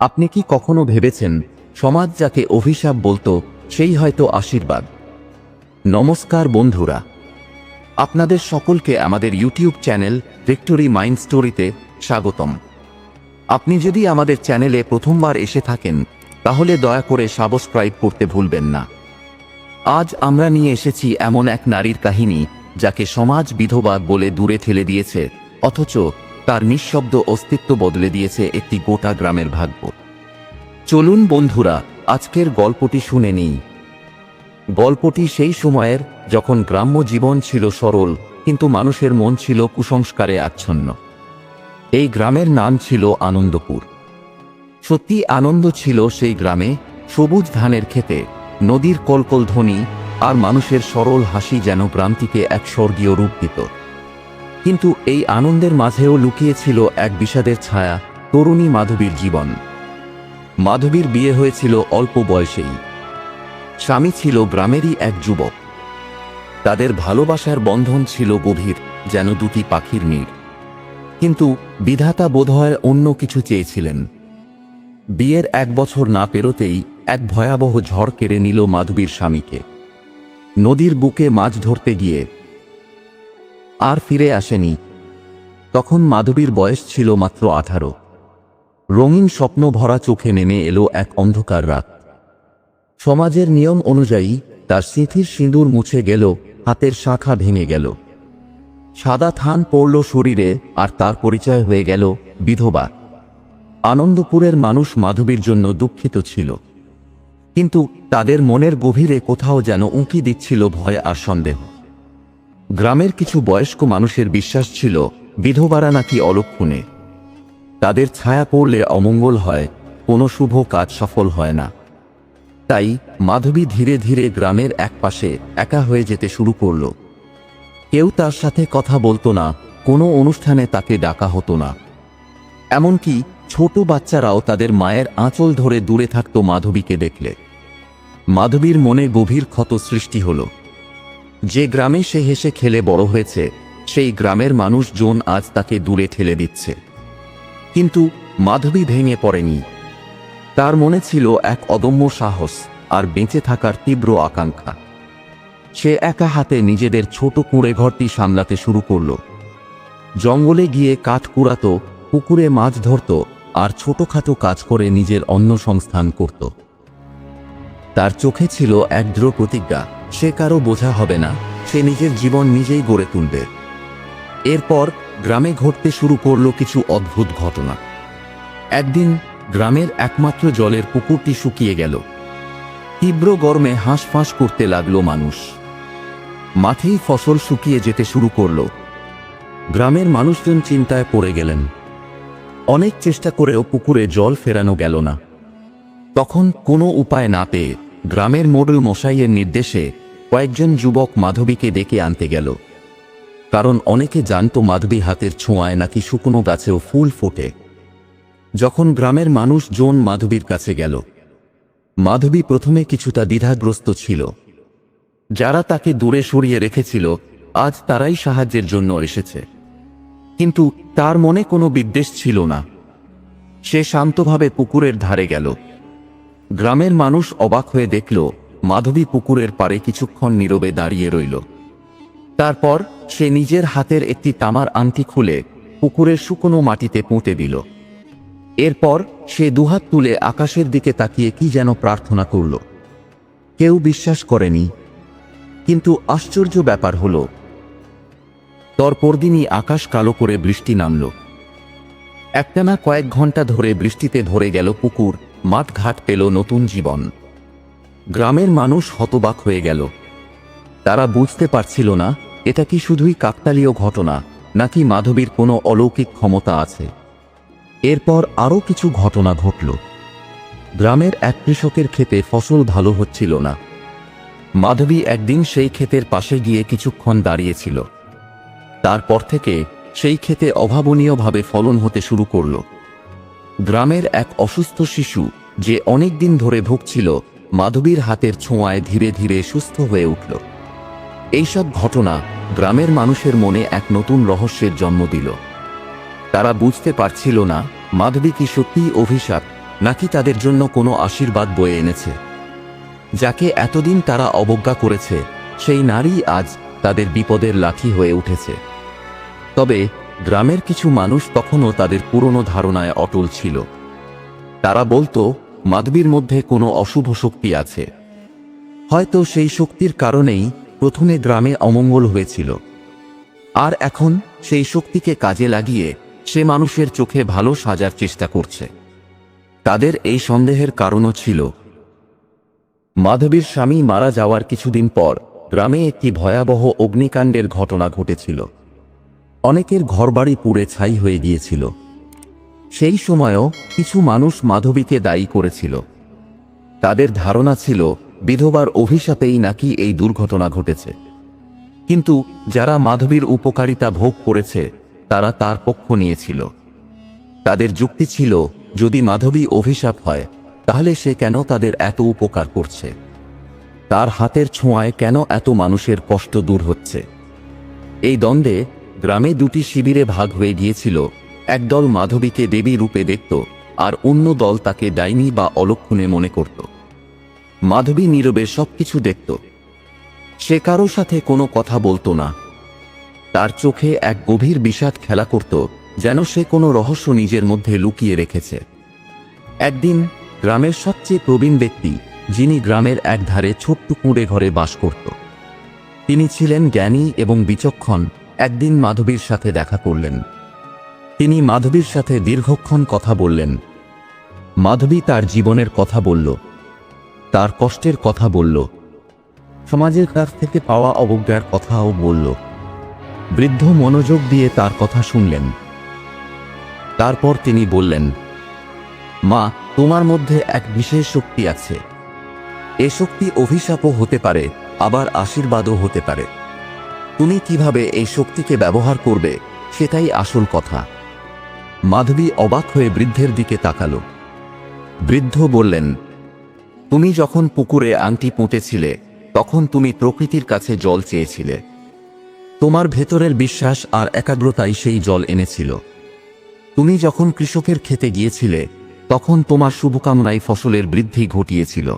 আপনি কি কখনো ভেবেছেন, সমাজ যাকে অভিশাপ বলতো, সেই হয়তো আশীর্বাদ? নমস্কার বন্ধুরা। আপনাদের সকলকে আমাদের ইউটিউব চ্যানেল ভিক্টোরি মাইন্ড স্টোরিতে স্বাগতম। আপনি যদি আমাদের চ্যানেলে প্রথমবার এসে থাকেন, তাহলে দয়া করে সাবস্ক্রাইব করতে ভুলবেন না। আজ আমরা নিয়ে এসেছি এমন এক নারীর কাহিনী, যাকে সমাজ বিধবা বলে দূরে ঠেলে দিয়েছে, অথচ তার নিঃশব্দ অস্তিত্ব বদলে দিয়েছে একটি গোটা গ্রামের ভাগ্য। চলুন বন্ধুরা, আজকের গল্পটি শুনে নিই। গল্পটি সেই সময়ের যখন গ্রাম্য জীবন ছিল সরল, কিন্তু মানুষের মন ছিল কুসংস্কারে আচ্ছন্ন। এই গ্রামের নাম ছিল আনন্দপুর। সত্যি আনন্দ ছিল সেই গ্রামে সবুজ ধানের খেতে নদীর কলকল ধ্বনি আর মানুষের সরল হাসি যেন গ্রামটিকে এক স্বর্গীয় রূপ দিত। কিন্তু এই আনন্দের মাঝেও লুকিয়েছিল এক বিষাদের ছায়া, তরুণী মাধবীর জীবন। মাধবীর বিয়ে হয়েছিল অল্প বয়সেই। স্বামী ছিল গ্রামেরই এক যুবক। তাদের ভালোবাসার বন্ধন ছিল গভীর, যেন দুটি পাখির নীড় কিন্তু বিধাতা বোধহয় অন্য কিছু চেয়েছিলেন। বিয়ের এক বছর না পেরোতেই এক ভয়াবহ ঝড় কেড়ে নিল মাধবীর স্বামীকে। নদীর বুকে মাছ ধরতে গিয়ে আর ফিরে আসেনি। তখন মাধবীর বয়স ছিল মাত্র আঠারো। রঙিন স্বপ্ন ভরা চোখে নেমে এলো এক অন্ধকার রাত। সমাজের নিয়ম অনুযায়ী তার সিঁথির সিঁদুর মুছে গেল, হাতের শাখা ভেঙে গেল। সাদা থান পড়ল শরীরে আর তার পরিচয় হয়ে গেল বিধবা। আনন্দপুরের মানুষ মাধবীর জন্য দুঃখিত ছিল। কিন্তু তাদের মনের গভীরে কোথাও যেন উঁকি দিচ্ছিল ভয় আর সন্দেহ। গ্রামের কিছু বয়স্ক মানুষের বিশ্বাস ছিল, বিধবারা নাকি অলক্ষণে। তাদের ছায়া পড়লে অমঙ্গল হয়, কোনো শুভ কাজ সফল হয় না। তাই মাধবী ধীরে ধীরে গ্রামের একপাশে একা হয়ে যেতে শুরু করল। কেউ তার সাথে কথা বলতো না, কোনো অনুষ্ঠানে তাকে ডাকা হতো না। এমনকি ছোট বাচ্চারাও তাদের মায়ের আঁচল ধরে দূরে থাকত মাধবীকে দেখলে। মাধবীর মনে গভীর ক্ষত সৃষ্টি হল। যে গ্রামে সে হেসে খেলে বড় হয়েছে, সেই গ্রামের মানুষজন আজ তাকে দূরে ঠেলে দিচ্ছে। কিন্তু মাধবী ভেঙে পড়েনি। তার মনে ছিল এক অদম্য সাহস আর বেঁচে থাকার তীব্র আকাঙ্ক্ষা। সে একা হাতে নিজেদের ছোট কুঁড়ে ঘরটি সামলাতে শুরু করল। জঙ্গলে গিয়ে কাঠ কুড়াতো, পুকুরে মাছ ধরত আর ছোটখাটো কাজ করে নিজের অন্ন সংস্থান করত। তার চোখে ছিল এক দৃঢ় প্রতিজ্ঞা। সে কারও বোঝা হবে না, সে নিজের জীবন নিজেই গড়ে তুলবে। এরপর গ্রামে ঘটতে শুরু করল কিছু অদ্ভুত ঘটনা। একদিন গ্রামের একমাত্র জলের পুকুরটি শুকিয়ে গেল। তীব্র গরমে হাঁসফাঁস করতে লাগল মানুষ। মাঠেই ফসল শুকিয়ে যেতে শুরু করল। গ্রামের মানুষজন চিন্তায় পড়ে গেলেন। অনেক চেষ্টা করেও পুকুরে জল ফেরানো গেল না। তখন কোনো উপায় না পেয়ে গ্রামের মোড়ল মশাইয়ের নির্দেশে কয়েকজন যুবক মাধবীকে ডেকে আনতে গেল। কারণ অনেকে জানত মাধবী হাতের ছোঁয়ায় নাকি শুকনো গাছেও ফুল ফোটে। যখন গ্রামের মানুষ জোন মাধবীর কাছে গেল, মাধবী প্রথমে কিছুটা দ্বিধাগ্রস্ত ছিল। যারা তাকে দূরে সরিয়ে রেখেছিল, আজ তারাই সাহায্যের জন্য এসেছে। কিন্তু তার মনে কোনো বিদ্বেষ ছিল না। সে শান্তভাবে পুকুরের ধারে গেল। গ্রামের মানুষ অবাক হয়ে দেখল মাধবী পুকুরের পারে কিছুক্ষণ নীরবে দাঁড়িয়ে রইল। তারপর সে নিজের হাতের একটি তামার আংটি খুলে পুকুরের শুকনো মাটিতে পুঁতে দিল। এরপর সে দুহাত তুলে আকাশের দিকে তাকিয়ে কি যেন প্রার্থনা করল। কেউ বিশ্বাস করেনি। কিন্তু আশ্চর্য ব্যাপার হল তর পরদিনই আকাশ কালো করে বৃষ্টি নামল। একটানা কয়েক ঘণ্টা ধরে বৃষ্টিতে ধরে গেল পুকুর, মাঠঘাট পেল নতুন জীবন। গ্রামের মানুষ হতবাক হয়ে গেল। তারা বুঝতে পারছিল না, এটা কি শুধুই কাকতালীয় ঘটনা, নাকি মাধবীর কোনো অলৌকিক ক্ষমতা আছে। এরপর আরও কিছু ঘটনা ঘটল। গ্রামের এক কৃষকের ক্ষেতে ফসল ভালো হচ্ছিল না। মাধবী একদিন সেই ক্ষেতের পাশে গিয়ে কিছুক্ষণ দাঁড়িয়েছিল। তারপর থেকে সেই ক্ষেতে অভাবনীয়ভাবে ফলন হতে শুরু করল। গ্রামের এক অসুস্থ শিশু, যে অনেক দিন ধরে ভুগছিল মাধবীর হাতের ছোঁয়ায় ধীরে ধীরে সুস্থ হয়ে উঠল। এইসব ঘটনা গ্রামের মানুষের মনে এক নতুন রহস্যের জন্ম দিল। তারা বুঝতে পারছিল না মাধবী কি সত্যিই অভিশাপ, নাকি তাদের জন্য কোনো আশীর্বাদ বয়ে এনেছে। যাকে এতদিন তারা অবজ্ঞা করেছে, সেই নারী আজ তাদের বিপদের লাঠি হয়ে উঠেছে। তবে গ্রামের কিছু মানুষ তখনও তাদের পুরনো ধারণায় অটল ছিল। তারা বলতো মাধবীর মধ্যে কোনো অশুভ শক্তি আছে। হয়তো সেই শক্তির কারণেই প্রথমে গ্রামে অমঙ্গল হয়েছিল। আর এখন সেই শক্তিকে কাজে লাগিয়ে সে মানুষের চোখে ভালো সাজার চেষ্টা করছে। তাদের এই সন্দেহের কারণও ছিল। মাধবীর স্বামী মারা যাওয়ার কিছুদিন পর গ্রামে একটি ভয়াবহ অগ্নিকাণ্ডের ঘটনা ঘটেছিল। অনেকের ঘরবাড়ি পুড়ে ছাই হয়ে গিয়েছিল। সেই সময়ও কিছু মানুষ মাধবীকে দায়ী করেছিল। তাদের ধারণা ছিল, বিধবার অভিশাপেই নাকি এই দুর্ঘটনা ঘটেছে। কিন্তু যারা মাধবীর উপকারিতা ভোগ করেছে, তারা তার পক্ষ নিয়েছিল। তাদের যুক্তি ছিল, যদি মাধবী অভিশাপ হয়, তাহলে সে কেন তাদের এত উপকার করছে? তার হাতের ছোঁয়ায় কেন এত মানুষের কষ্ট দূর হচ্ছে? এই দ্বন্দ্বে গ্রামে দুটি শিবিরে ভাগ হয়ে গিয়েছিল একদল মাধবীকে দেবী রূপে দেখত, আর অন্য দল তাকে ডাইনি বা অলক্ষণে মনে করত। মাধবী নীরবে সবকিছু দেখত। সে কারও সাথে কোনো কথা বলতো না। তার চোখে এক গভীর বিষাদ খেলা করত, যেন সে কোনো রহস্য নিজের মধ্যে লুকিয়ে রেখেছে। একদিন গ্রামের সবচেয়ে প্রবীণ ব্যক্তি, যিনি গ্রামের একধারে ছোট্ট কুঁড়ে ঘরে বাস করত। তিনি ছিলেন জ্ঞানী এবং বিচক্ষণ। একদিন মাধবীর সাথে দেখা করলেন। তিনি মাধবীর সাথে দীর্ঘক্ষণ কথা বললেন। মাধবী তার জীবনের কথা বলল। তার কষ্টের কথা বলল। সমাজের কাছ থেকে পাওয়া অবজ্ঞার কথাও বলল। বৃদ্ধ মনোযোগ দিয়ে তার কথা শুনলেন। তারপর তিনি বললেন, মা, তোমার মধ্যে এক বিশেষ শক্তি আছে। এ শক্তি অভিশাপও হতে পারে, আবার আশীর্বাদও হতে পারে। তুমি কীভাবে এই শক্তিকে ব্যবহার করবে, সেটাই আসল কথা। মাধবী অবাক হয়ে বৃদ্ধের দিকে তাকালো। বৃদ্ধ বললেন, তুমি যখন পুকুরে আংটি পুঁতেছিলে, তখন তুমি প্রকৃতির কাছে জল চেয়েছিলে। তোমার ভেতরের বিশ্বাস আর একাগ্রতাই সেই জল এনেছিল। তুমি যখন কৃষকের খেতে গিয়েছিলে, তখন তোমার শুভকামনাই ফসলের বৃদ্ধি ঘটিয়েছিল।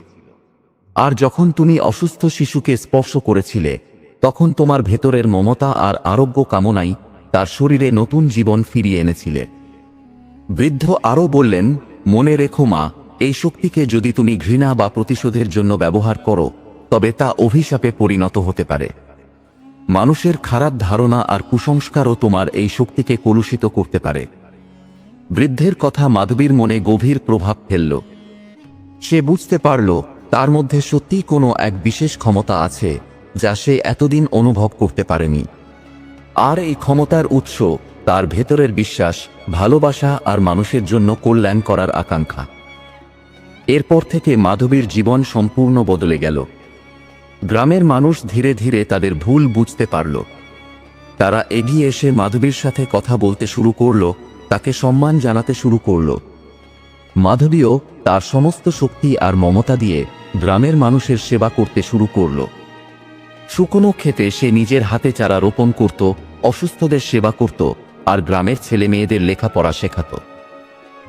আর যখন তুমি অসুস্থ শিশুকে স্পর্শ করেছিলে, তখন তোমার ভেতরের মমতা আর আরোগ্য কামনাই তার শরীরে নতুন জীবন ফিরিয়ে এনেছিলে। বৃদ্ধ আরও বললেন, মনে রেখো মা, এই শক্তিকে যদি তুমি ঘৃণা বা প্রতিশোধের জন্য ব্যবহার করো, তবে তা অভিশাপে পরিণত হতে পারে। মানুষের খারাপ ধারণা আর কুসংস্কারও তোমার এই শক্তিকে কলুষিত করতে পারে। বৃদ্ধের কথা মাধবীর মনে গভীর প্রভাব ফেলল। সে বুঝতে পারল, তার মধ্যে সত্যি কোনো এক বিশেষ ক্ষমতা আছে, যা সে এতদিন অনুভব করতে পারেনি। আর এই ক্ষমতার উৎস তার ভেতরের বিশ্বাস, ভালোবাসা আর মানুষের জন্য কল্যাণ করার আকাঙ্ক্ষা। এরপর থেকে মাধবীর জীবন সম্পূর্ণ বদলে গেল। গ্রামের মানুষ ধীরে ধীরে তাদের ভুল বুঝতে পারল। তারা এগিয়ে এসে মাধবীর সাথে কথা বলতে শুরু করল, তাকে সম্মান জানাতে শুরু করল। মাধবীও তার সমস্ত শক্তি আর মমতা দিয়ে গ্রামের মানুষের সেবা করতে শুরু করল। শুকনো খেতে সে নিজের হাতে চারা রোপণ করত, অসুস্থদের সেবা করত আর গ্রামের ছেলে মেয়েদের লেখাপড়া শেখাত।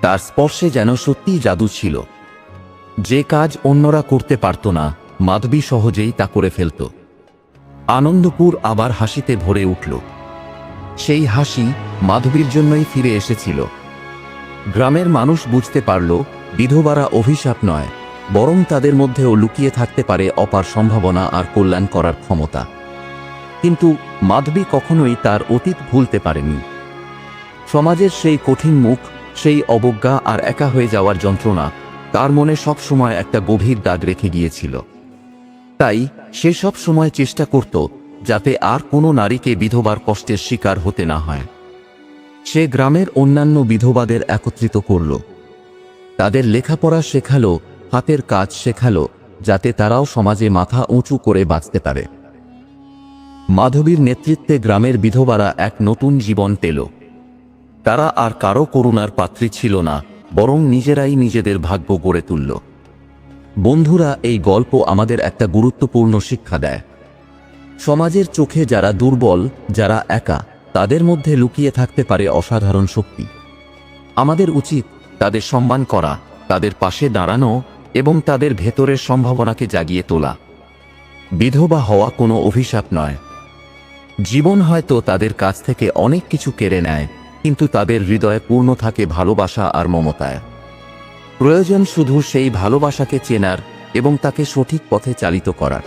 তার স্পর্শে যেন সত্যিই জাদু ছিল। যে কাজ অন্যরা করতে পারত না, মাধবী সহজেই তা করে ফেলত। আনন্দপুর আবার হাসিতে ভরে উঠল। সেই হাসি মাধবীর জন্যই ফিরে এসেছিল। গ্রামের মানুষ বুঝতে পারল, বিধবারা অভিশাপ নয়, বরং তাদের মধ্যেও লুকিয়ে থাকতে পারে অপার সম্ভাবনা আর কল্যাণ করার ক্ষমতা। কিন্তু মাধবী কখনোই তার অতীত ভুলতে পারেনি। সমাজের সেই কঠিন মুখ, সেই অবজ্ঞা আর একা হয়ে যাওয়ার যন্ত্রণা তার মনে সব সময় একটা গভীর দাগ রেখে গিয়েছিল। তাই সে সব সময় চেষ্টা করত যাতে আর কোনো নারীকে বিধবার কষ্টের শিকার হতে না হয়। সে গ্রামের অন্যান্য বিধবাদের একত্রিত করল। তাদের লেখাপড়া শেখালো, হাতের কাজ শেখালো, যাতে তারাও সমাজে মাথা উঁচু করে বাঁচতে পারে। মাধবীর নেতৃত্বে গ্রামের বিধবারা এক নতুন জীবন পেল। তারা আর কারও করুণার পাত্রী ছিল না, বরং নিজেরাই নিজেদের ভাগ্য গড়ে তুলল। বন্ধুরা, এই গল্প আমাদের একটা গুরুত্বপূর্ণ শিক্ষা দেয়। সমাজের চোখে যারা দুর্বল, যারা একা, তাদের মধ্যে লুকিয়ে থাকতে পারে অসাধারণ শক্তি। আমাদের উচিত তাদের সম্মান করা, তাদের পাশে দাঁড়ানো এবং তাদের ভেতরের সম্ভাবনাকে জাগিয়ে তোলা। বিধবা হওয়া কোনো অভিশাপ নয়। জীবন হয়তো তাদের কাছ থেকে অনেক কিছু কেড়ে নেয় কিন্তু তাদের হৃদয়ে পূর্ণ থাকে ভালোবাসা আর মমতায়। প্রয়োজন শুধু সেই ভালোবাসাকে চেনার এবং তাকে সঠিক পথে চালিত করার।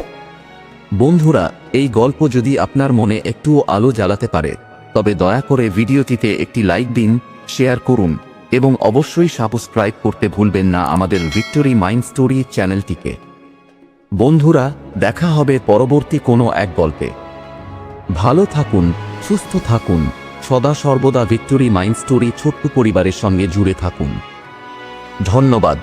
বন্ধুরা, এই গল্প যদি আপনার মনে একটুও আলো জ্বালাতে পারে, তবে দয়া করে ভিডিওটিতে একটি লাইক দিন, শেয়ার করুন এবং অবশ্যই সাবস্ক্রাইব করতে ভুলবেন না আমাদের ভিক্টোরি মাইন্ড স্টোরি চ্যানেলটিকে। বন্ধুরা, দেখা হবে পরবর্তী কোনো এক গল্পে। ভালো থাকুন, সুস্থ থাকুন। সদা সর্বদা ভিক্টোরি মাইন্ড স্টোরি ছোট্ট পরিবারের সঙ্গে জুড়ে থাকুন। ধন্যবাদ।